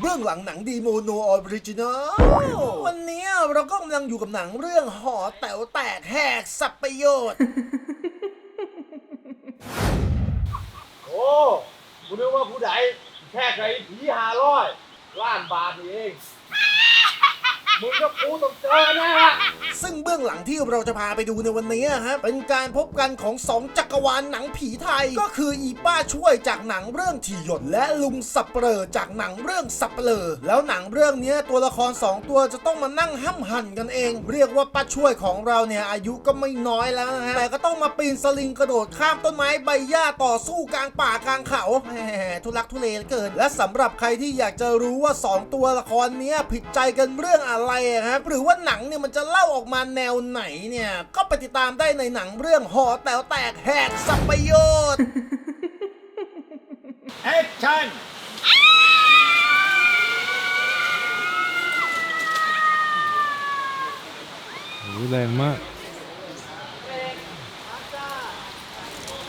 เบื้องหลังหนังดีโมโนออริจินอลวันนี้เราก็กำลังอยู่กับหนังเรื่องหอแต๋วแตกแหกสับประโยชน์ โอ้กูนึกว่าผู้ใดแค่ใครผีหาร้อยล้านบาทนี่เอง มึงกับกูต้องเจอแน่ละ ซึ่งเบื้องหลังที่เราจะพาไปดูในวันนี้ฮะเป็นการพบกันของสองจักรวาลหนังผีไทย ก็คืออีป้าช่วยจากหนังเรื่องถี่หยดและลุงสับเปลอจากหนังเรื่องสับเปลอแล้วหนังเรื่องนี้ตัวละครสองตัวจะต้องมานั่งห้ำหั่นกันเอง เรียกว่าป้าช่วยของเราเนี่ยอายุก็ไม่น้อยแล้วนะฮะแต่ก็ต้องมาปีนสลิงกระโดดข้ามต้นไม้ใบหญ้าต่อสู้กลางป่ากลางเขาแหมทุลักทุเลเกินและสำหรับใครที่อยากจะรู้ว่าสองตัวละครเนี้ยผิดใจกันเรื่องอะไรครับหรือว่าหนังเนี่ยมันจะเล่าออกมาแนวไหนเนี่ย ก็ไปติดตามได้ในหนังเรื่องหอแต๋วแตกแหกสับประโยชน์ แอคชั่นโอ้โหแรงมาก